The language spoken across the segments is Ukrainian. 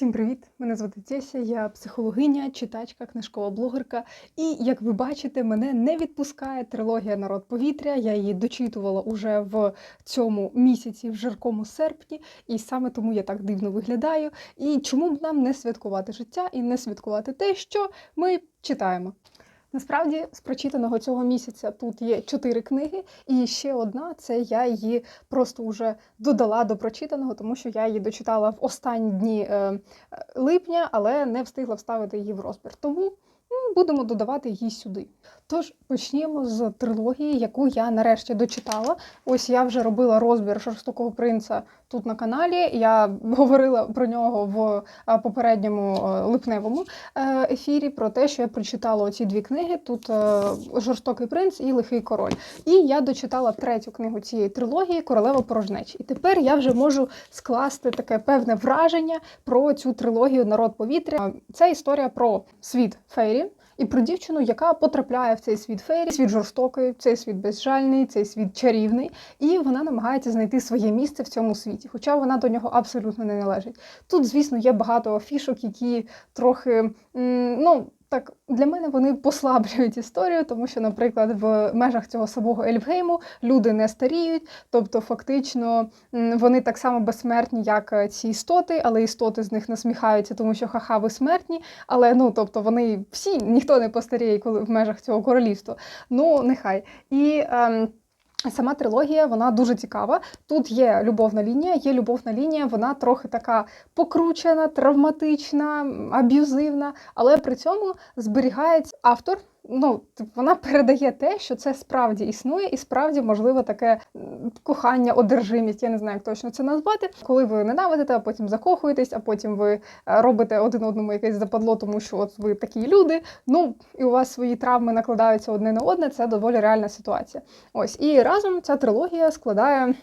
Всім привіт! Мене звати Теся, я психологиня, читачка, книжкова блогерка. І як ви бачите, мене не відпускає трилогія Народ повітря. Я її дочитувала уже в цьому місяці, в жаркому серпні, і саме тому я так дивно виглядаю. І чому б нам не святкувати життя і не святкувати те, що ми читаємо? Насправді, з прочитаного цього місяця тут є чотири книги, і ще одна це я її просто вже додала до прочитаного, тому що я її дочитала в останні дні е, е, липня, але не встигла вставити її в розбір. Тому м, будемо додавати її сюди. Тож почнімо з трилогії, яку я нарешті дочитала. Ось я вже робила розбір жорстокого принца тут на каналі. Я говорила про нього в попередньому е, липневому е, ефірі про те, що я прочитала оці дві книги: тут е, Жорстокий принц і Лихий король. І я дочитала третю книгу цієї трилогії Королева порожнечі. І тепер я вже можу скласти таке певне враження про цю трилогію Народ повітря. Це історія про світ Фейрі. І про дівчину, яка потрапляє в цей світ фейрі, світ жорстокий, цей світ безжальний, цей світ чарівний, і вона намагається знайти своє місце в цьому світі, хоча вона до нього абсолютно не належить. Тут, звісно, є багато фішок, які трохи ну. Так, для мене вони послаблюють історію, тому що, наприклад, в межах цього самого Ельфгейму люди не старіють, тобто фактично вони так само безсмертні, як е, ці істоти, але істоти з них насміхаються, тому що ха-ха, ви смертні. Але ну, тобто вони всі, ніхто не постаріє, коли в межах цього королівства. Ну, нехай. І ем, Сама трилогія вона дуже цікава. Тут є любовна лінія, є любовна лінія, вона трохи така покручена, травматична, аб'юзивна, але при цьому зберігається автор. Ну, вона передає те, що це справді існує, і справді можливо таке кохання, одержимість. Я не знаю, як точно це назвати. Коли ви ненавидите, а потім закохуєтесь, а потім ви е, робите один одному якесь западло, тому що от ви такі люди. Ну і у вас свої травми накладаються одне на одне. Це доволі реальна ситуація. Ось і разом ця трилогія складає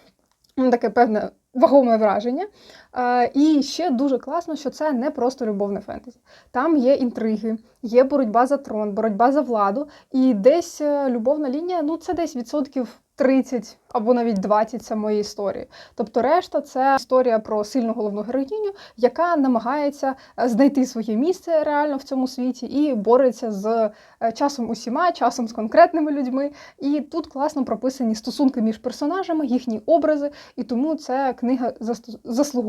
таке певне вагоме враження. Е, І ще дуже класно, що це не просто любовне фентезі. Там є інтриги, є боротьба за трон, боротьба за владу, і десь е, любовна лінія, ну це десь відсотків 30 або навіть 20 самої історії. Тобто, решта це історія про сильну головну героїню, яка намагається е, знайти своє місце реально в цьому світі і бореться з часом усіма, часом з конкретними людьми. І тут класно прописані стосунки між персонажами, їхні образи, і тому ця книга зас-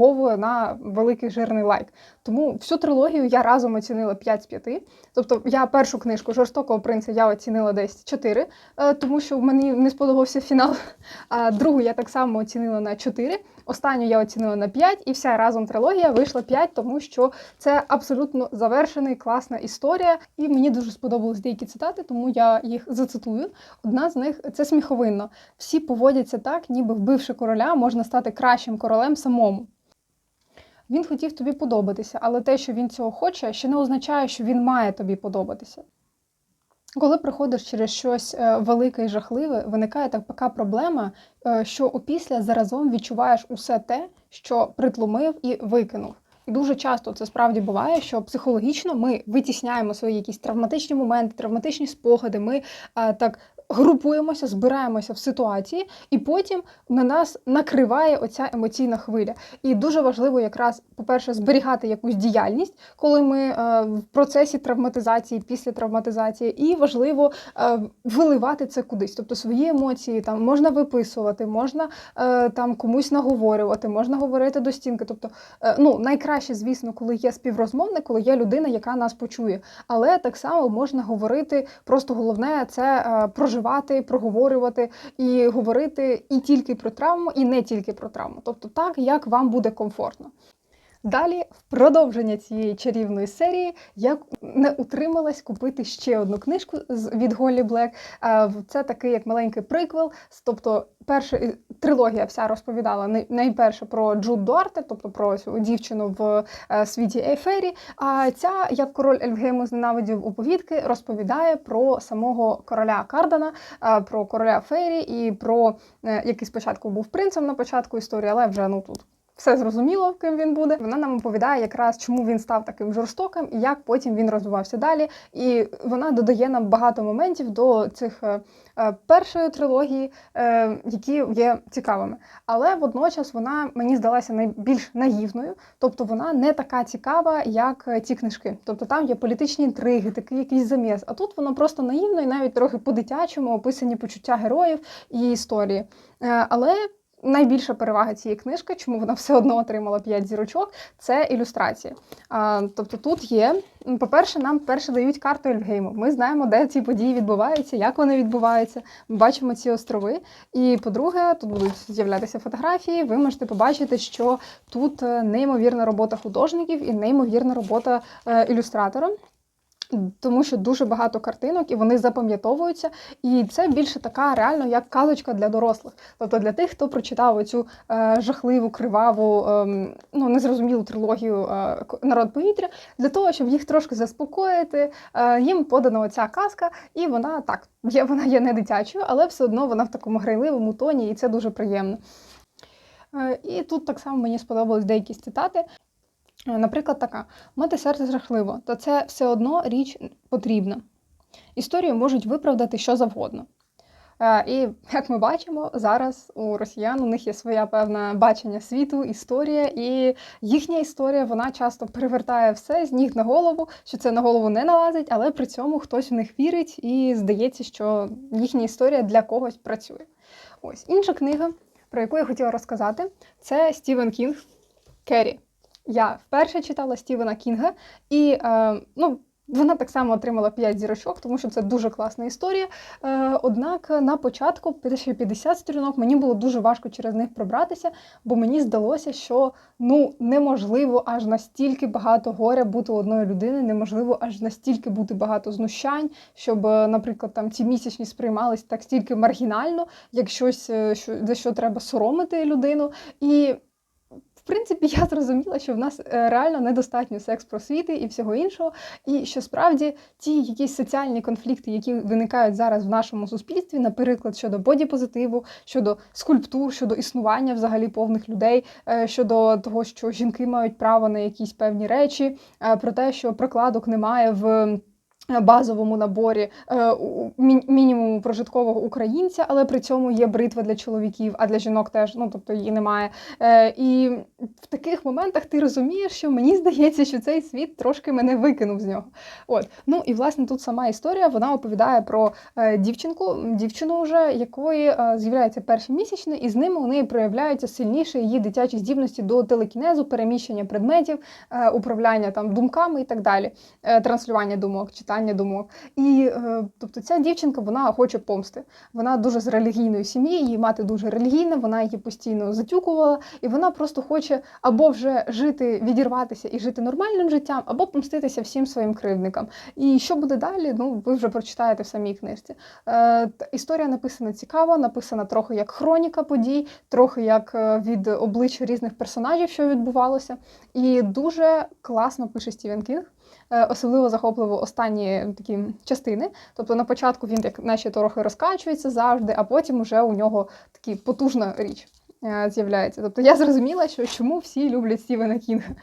заслуговує на великий жирний лайк. Тому всю трилогію я разом оцінила 5 з 5. Тобто я першу книжку жорстокого принца я оцінила десь 4, е, тому що мені не сподобався фінал. А другу я так само оцінила на 4. Останню я оцінила на 5, і вся разом трилогія вийшла 5, тому що це абсолютно завершена класна історія. І мені дуже сподобались деякі цитати, тому я їх зацитую. Одна з них це сміховинно. Всі поводяться так, ніби вбивши короля, можна стати кращим королем самому. Він хотів тобі подобатися, але те, що він цього хоче, ще не означає, що він має тобі подобатися. Коли приходиш через щось е, велике і жахливе, виникає така проблема, е, що опісля заразом відчуваєш усе те, що притлумив і викинув. І дуже часто це справді буває, що психологічно ми витісняємо свої якісь травматичні моменти, травматичні спогади. Ми е, так групуємося, збираємося в ситуації, і потім на нас накриває оця емоційна хвиля. І дуже важливо, якраз, по-перше, зберігати якусь діяльність, коли ми е, в процесі травматизації, після травматизації, і важливо е, виливати це кудись. Тобто свої емоції там можна виписувати, можна е, там комусь наговорювати, можна говорити до стінки. Тобто, ну найкраще, звісно, коли є співрозмовник, коли є людина, яка нас почує. Але так само можна говорити. Просто головне це е, проживати, проговорювати і говорити і тільки про травму, і не тільки про травму. Тобто, так як вам буде комфортно. Далі, в продовження цієї чарівної серії, я не утрималась купити ще одну книжку від Голлі Блек. Це такий як маленький приквел. Тобто, перша е, трилогія вся розповідала най- найперше про Джуд Дуарте, тобто про цю дівчину в е, світі Ейфері. А ця, як король Ельфгейму зненавидів оповідки, розповідає про самого короля Кардана, е, про короля Фейрі і про який спочатку був принцем на початку історії, але вже ну тут все зрозуміло, ким він буде. Вона нам оповідає якраз, чому він став таким жорстоким і як потім він розвивався далі. І вона додає нам багато моментів до цих е, е, першої трилогії, е, які є цікавими. Але водночас вона мені здалася найбільш наївною, тобто вона не така цікава, як ці книжки. Тобто там є політичні інтриги, такий якийсь заміс. А тут воно просто наївно і навіть трохи по-дитячому описані почуття героїв і історії. Але найбільша перевага цієї книжки, чому вона все одно отримала 5 зірочок, це ілюстрації. А, тобто тут є, по-перше, нам перше дають карту Ельфгейму. Ми знаємо, де ці події відбуваються, як вони відбуваються. Ми бачимо ці острови. І по-друге, тут будуть з'являтися фотографії. Ви можете побачити, що тут е, неймовірна робота художників і неймовірна робота е, ілюстратора. Тому що дуже багато картинок і вони запам'ятовуються, і це більше така реально як казочка для дорослих. Тобто для тих, хто прочитав оцю е, жахливу, криваву, е, ну незрозумілу трилогію е, Народ повітря, для того, щоб їх трошки заспокоїти, е, їм подана оця казка, і вона так, є, вона є не дитячою, але все одно вона в такому грайливому тоні, і це дуже приємно. Е, І тут так само мені сподобались деякі цитати. Е, Наприклад, така: мати серце жахливо, та це все одно річ потрібна. Історію можуть виправдати що завгодно. Е, І як ми бачимо, зараз у росіян у них є своя певна бачення світу, історія, і їхня історія вона часто перевертає все з ніг на голову, що це на голову не налазить, але при цьому хтось в них вірить і здається, що їхня історія для когось працює. Ось інша книга, про яку я хотіла розказати, це Стівен Кінг Керрі. Я вперше читала Стівена Кінга, і е, ну, вона так само отримала 5 зірочок, тому що це дуже класна історія. Е, однак на початку, перші 50 сторінок, мені було дуже важко через них пробратися, бо мені здалося, що ну неможливо аж настільки багато горя бути у одної людини, неможливо аж настільки бути багато знущань, щоб, е, наприклад, там ці місячні сприймались так стільки маргінально, як щось, е, що, за що треба соромити людину. І принципі, я зрозуміла, що в нас е, реально недостатньо секс-просвіти і всього іншого, і що справді ті якісь соціальні конфлікти, які виникають зараз в нашому суспільстві, наприклад, щодо бодіпозитиву, щодо скульптур, щодо існування взагалі повних людей, е, щодо того, що жінки мають право на якісь певні речі, е, про те, що прокладок немає в. Базовому наборі е, мі- мінімуму прожиткового українця, але при цьому є бритва для чоловіків, а для жінок теж, ну тобто її немає. Е, і в таких моментах ти розумієш, що мені здається, що цей світ трошки мене викинув з нього. От ну і власне тут сама історія вона оповідає про е, дівчинку, дівчину вже якої з'являється перші місячні, і з ними у неї проявляються сильніше її дитячі здібності до телекінезу, переміщення предметів, управляння там думками і так далі, транслювання думок, читання думок. І е, тобто ця дівчинка вона хоче помсти. Вона дуже з релігійної сім'ї, її мати дуже релігійна, вона її постійно затюкувала, і вона просто хоче або вже жити, відірватися і жити нормальним життям, або помститися всім своїм кривдникам. І що буде далі? Ну ви вже прочитаєте в самій книжці. Е, історія написана цікаво, написана трохи як хроніка подій, трохи як е, від облич різних персонажів, що відбувалося. І дуже класно пише Стівен Кінг. Е, Особливо захопливо останні такі частини. Тобто на початку він як наче трохи розкачується завжди, а потім уже у нього така потужна річ е, з'являється. Тобто я зрозуміла, що чому всі люблять Стівена Кінга.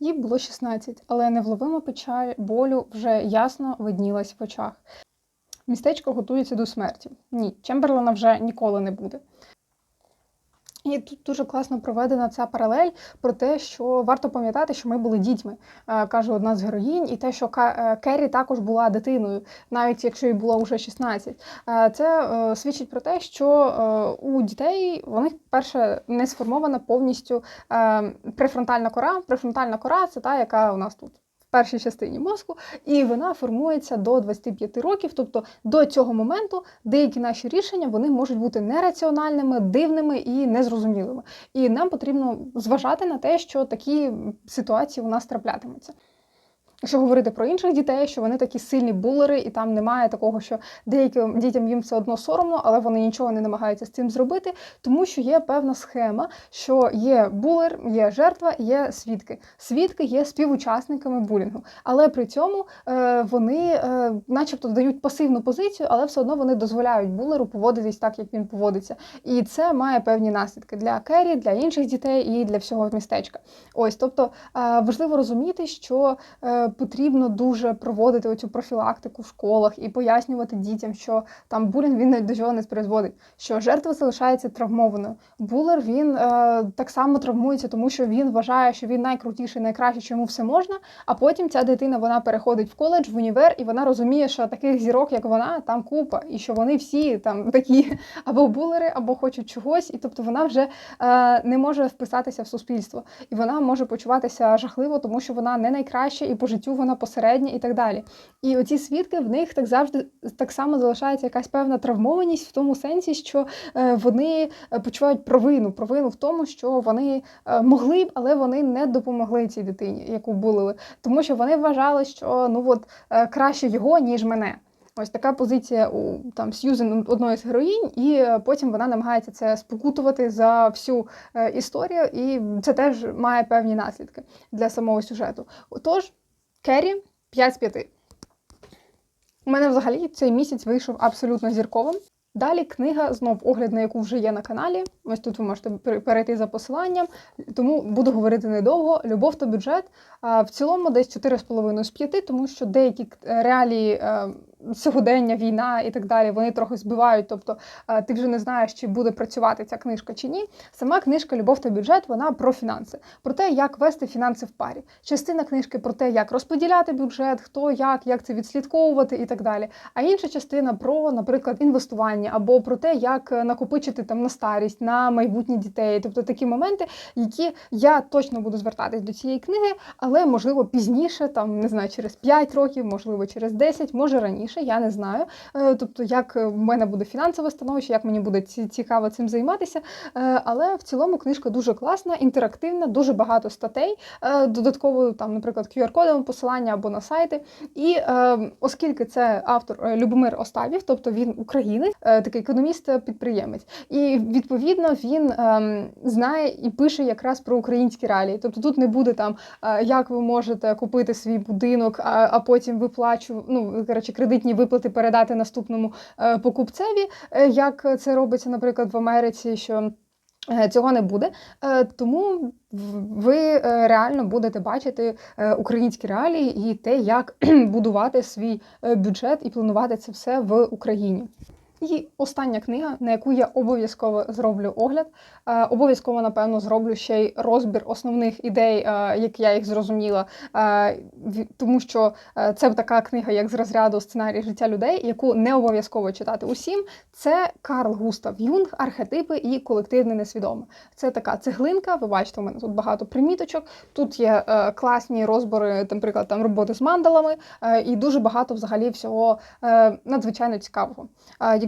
Їй було 16, але невловима печаль болю вже ясно виднілась в очах. Містечко готується до смерті. Ні, Чемберлена вже ніколи не буде. І тут дуже класно проведена ця паралель про те, що варто пам'ятати, що ми були дітьми, е, каже одна з героїнь, і те, що е, Керрі також була дитиною, навіть якщо їй було вже 16. Е, Це свідчить про те, що у дітей них перше не сформована повністю префронтальна кора. Префронтальна кора це та, яка у нас тут. Першій частині мозку, і вона формується до 25 років. Тобто до цього моменту деякі наші рішення вони можуть бути нераціональними, дивними і незрозумілими. І нам потрібно зважати на те, що такі ситуації у нас траплятимуться. Якщо говорити про інших дітей, що вони такі сильні булери, і там немає такого, що деяким дітям їм все одно соромно, але вони нічого не намагаються з цим зробити, тому що є певна схема, що є булер, є жертва, є свідки. Свідки є співучасниками булінгу, але при цьому е, вони, е, начебто, дають пасивну позицію, але все одно вони дозволяють булеру поводитись так, як він поводиться. І це має певні наслідки для Кері, для інших дітей і для всього містечка. Ось, тобто е, важливо розуміти, що потрібно дуже проводити оцю профілактику в школах і пояснювати дітям, що там булінг він до чого не призводить, що жертва залишається травмованою. Булер він е, так само травмується, тому що він вважає, що він найкрутіший, найкращий, що йому все можна. А потім ця дитина вона переходить в коледж, в універ, і вона розуміє, що таких зірок, як вона, там купа, і що вони всі там такі або булери, або хочуть чогось, і тобто вона вже е, не може вписатися в суспільство, і вона може почуватися жахливо, тому що вона не найкраща, і по життю вона посередня, і так далі. І оці свідки в них так завжди так само залишається якась певна травмованість в тому сенсі, що е, вони почувають провину, провину в тому, що вони е, могли б, але вони не допомогли цій дитині, яку булили, тому що вони вважали, що ну от е, краще його ніж мене. Ось така позиція у там Сьюзен одної з героїнь, і е, потім вона намагається це спокутувати за всю е, історію, і це теж має певні наслідки для самого сюжету. Отож, Керрі 5 з 5. У мене взагалі цей місяць вийшов абсолютно зірковим. Далі книга, знов огляд, на яку вже є на каналі. Ось тут ви можете перейти за посиланням, тому буду говорити недовго. Любов та бюджет. В цілому десь 4,5 з 5, тому що деякі реалії е, сьогодення, війна і так далі, вони трохи збивають. Тобто е, ти вже не знаєш, чи буде працювати ця книжка чи ні. Сама книжка Любов та бюджет вона про фінанси, про те, як вести фінанси в парі. Частина книжки про те, як розподіляти бюджет, хто як, як це відслідковувати і так далі. А інша частина про, наприклад, інвестування або про те, як накопичити там на старість, на майбутні дітей. Тобто такі моменти, які я точно буду звертатись до цієї книги, але можливо пізніше, там не знаю, через 5 років, можливо, через 10, може раніше раніше, я не знаю. Е, тобто, як в мене буде фінансове становище, як мені буде цікаво цим займатися. Е, але в цілому книжка дуже класна, інтерактивна, дуже багато статей. Е, додатково, там, наприклад, QR-кодом посилання або на сайти. І оскільки це автор Любомир Оставів, тобто він українець, такий економіст-підприємець, і відповідно він знає і пише якраз про українські реалії. Тобто тут не буде там, як ви можете купити свій будинок, а потім виплачу, ну коротше, кредит кредитні виплати передати наступному е, покупцеві, е, як це робиться, наприклад, в Америці. що е, Цього не буде, тому ви реально будете бачити українські реалії і те, як будувати свій бюджет і планувати це все в Україні. І остання книга, на яку я обов'язково зроблю огляд. Е, обов'язково, напевно, зроблю ще й розбір основних ідей, е, як я їх зрозуміла, е, тому що це така книга, як з розряду сценарій життя людей, яку не обов'язково читати усім. Це Карл Густав Юнг, архетипи і колективне несвідоме. Це така цеглинка. Ви бачите, у мене тут багато приміточок. Тут є класні розбори, наприклад, там роботи з мандалами, і дуже багато взагалі всього надзвичайно цікавого.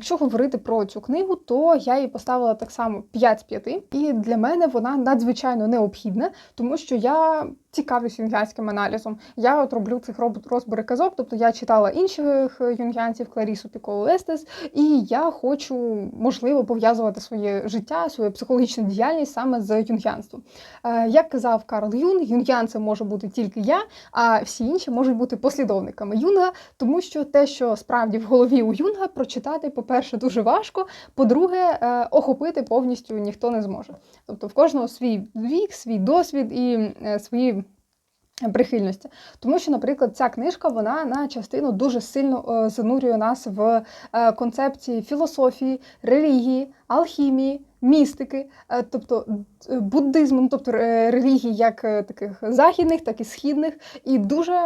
Якщо говорити про цю книгу, то я її поставила так само 5 з 5. І для мене вона надзвичайно необхідна, тому що я цікавлюсь юнгянським аналізом. Я от роблю цих розбори казок, тобто я читала інших юнгянців, Кларісу Піколу Естес, і я хочу, можливо, пов'язувати своє життя, свою психологічну діяльність саме з юнгянством. Е, як казав Карл Юнг, юнгянцем може бути тільки я, а всі інші можуть бути послідовниками Юнга, тому що те, що справді в голові у Юнга прочитати, по-перше, дуже важко, по-друге, е, охопити повністю ніхто не зможе. Тобто в кожного свій вік, свій досвід і е, свої прихильності. Тому що, наприклад, ця книжка вона на частину дуже сильно е, занурює нас в е, концепції філософії, релігії, алхімії містики, е, тобто е, буддизму, ну, тобто е, релігій як таких західних, так і східних, і дуже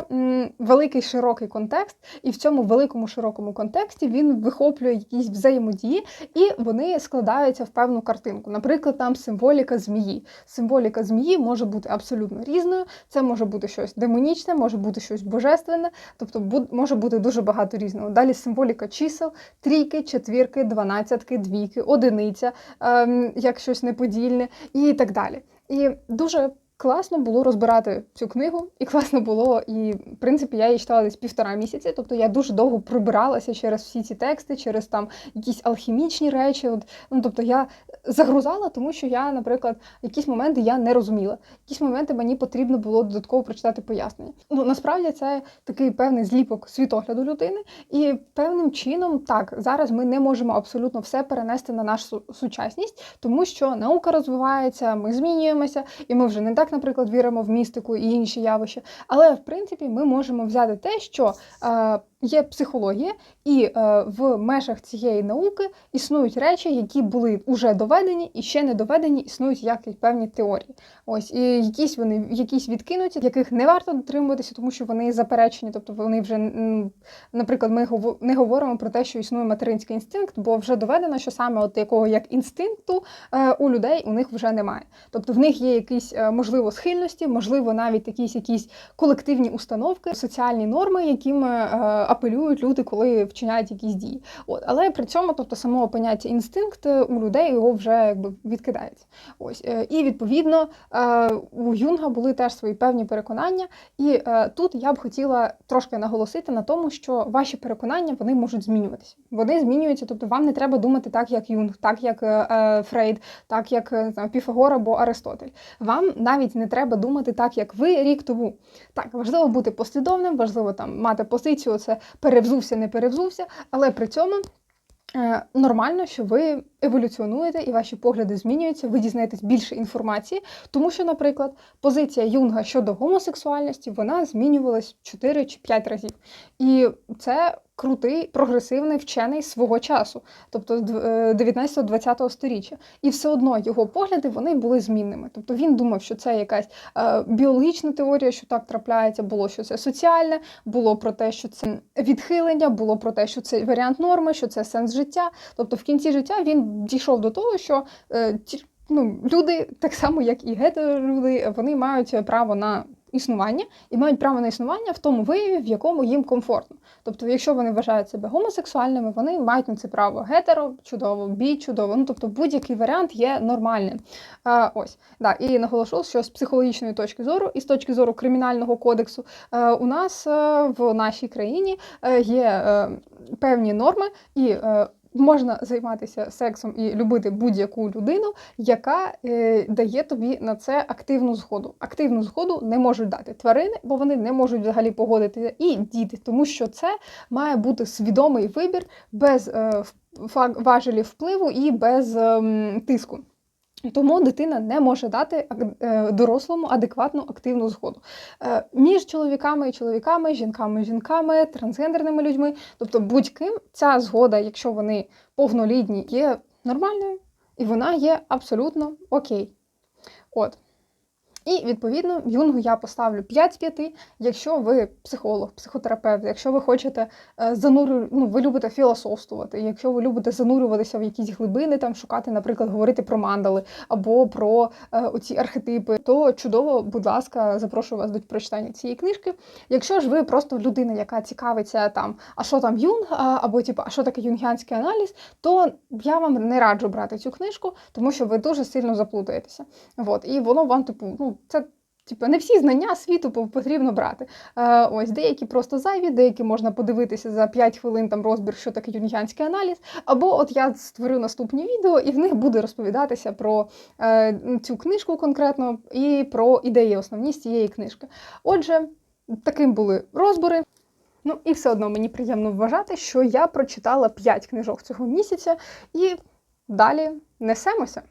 великий широкий контекст. І в цьому великому широкому контексті він вихоплює якісь взаємодії, і вони складаються в певну картинку. Наприклад, там символіка змії. Символіка змії може бути абсолютно різною. Це може бути щось демонічне, може бути щось божественне, тобто може бути дуже багато різного. Далі символіка чисел, трійки, четвірки, дванадцятки, двійки, одиниця. Ем, як щось неподільне і так далі. І дуже Класно було розбирати цю книгу, і класно було, і в принципі я її читала десь півтора місяці. Тобто я дуже довго пробиралася через всі ці тексти, через там якісь алхімічні речі. От, ну тобто я загрузала, тому що я, наприклад, якісь моменти я не розуміла. Якісь моменти мені потрібно було додатково прочитати пояснення. Ну насправді це такий певний зліпок світогляду людини, і певним чином так зараз ми не можемо абсолютно все перенести на нашу сучасність, тому що наука розвивається, ми змінюємося, і ми вже не так, наприклад, віримо в містику і інші явища. Але в принципі ми можемо взяти те, що е, є психологія, і е, в межах цієї науки існують речі, які були вже доведені і ще не доведені, існують як певні теорії. Ось і якісь вони якісь відкинуті, яких не варто дотримуватися, тому що вони заперечені, тобто вони вже наприклад, ми не говоримо про те, що існує материнський інстинкт, бо вже доведено, що саме от якого як інстинкту е, у людей у них вже немає. Тобто в них є якісь е, можливо схильності, можливо, навіть якісь якісь колективні установки, соціальні норми, якими апелюють люди, коли вчиняють якісь дії. От, але при цьому, тобто, самого поняття інстинкт е, у людей його вже якби відкидається. Ось е, і відповідно е, у Юнга були теж свої певні переконання. І тут я б хотіла трошки наголосити на тому, що ваші переконання вони можуть змінюватися. Вони змінюються, тобто вам не треба думати так, як Юнг, так як Фрейд, так як не Піфагор або Аристотель. Вам навіть не треба думати так, як ви рік тому. Так, важливо бути послідовним, важливо там мати позицію, це перевзувся, не перевзувся, але при цьому. Е, Нормально, що ви еволюціонуєте і ваші погляди змінюються, ви дізнаєтесь більше інформації, тому що, наприклад, позиція Юнга щодо гомосексуальності вона змінювалась 4 чи 5 разів. І це крутий прогресивний вчений свого часу, тобто з дв- е, 19-20 сторіччя. І все одно його погляди вони були змінними. Тобто він думав, що це якась е, біологічна теорія, що так трапляється, було що це соціальне, було про те, що це відхилення, було про те, що це варіант норми, що це сенс життя. Тобто в кінці життя він дійшов до того, що е, ну, люди, так само як і гетеролюди, вони мають право на існування і мають право на існування в тому вияві, в якому їм комфортно. Тобто, якщо вони вважають себе гомосексуальними, вони мають на це право гетеро, чудово, бій, чудово. Ну тобто будь-який варіант є нормальним. А, ось да, і наголошу, що з психологічної точки зору і з точки зору кримінального кодексу е, у нас е, в нашій країні е, є певні норми і. Можна займатися сексом і любити будь-яку людину, яка е, дає тобі на це активну згоду. Активну згоду не можуть дати тварини, бо вони не можуть взагалі погодитися, і діти, тому що це має бути свідомий вибір без е, важелі впливу і без е, тиску. Тому дитина не може дати е, дорослому адекватну активну згоду Е, між чоловіками і чоловіками, жінками і жінками, трансгендерними людьми. Тобто будь-ким ця згода, якщо вони повнолітні, є нормальною, і вона є абсолютно окей. От. І відповідно Юнгу я поставлю 5 з 5, якщо ви психолог, психотерапевт, якщо ви хочете е, занурю, ну, ви любите філософствувати, якщо ви любите занурюватися в якісь глибини, там шукати, наприклад, говорити про мандали або про е, оці архетипи, то чудово, будь ласка, запрошую вас до прочитання цієї книжки. Якщо ж ви просто людина, яка цікавиться там, а що там Юнг, або типу, а що таке юнгіанський аналіз, то я вам не раджу брати цю книжку, тому що ви дуже сильно заплутаєтеся. От, і воно вам, типу, ну, це. Типу, не всі знання світу потрібно брати. Е, ось деякі просто зайві, деякі можна подивитися за 5 хвилин там розбір, що таке юнгіанський аналіз. Або от я створю наступні відео, і в них буде розповідатися про е, цю книжку конкретно і про ідеї основні з цієї книжки. Отже, таким були розбори. Ну і все одно мені приємно вважати, що я прочитала 5 книжок цього місяця, і далі несемося.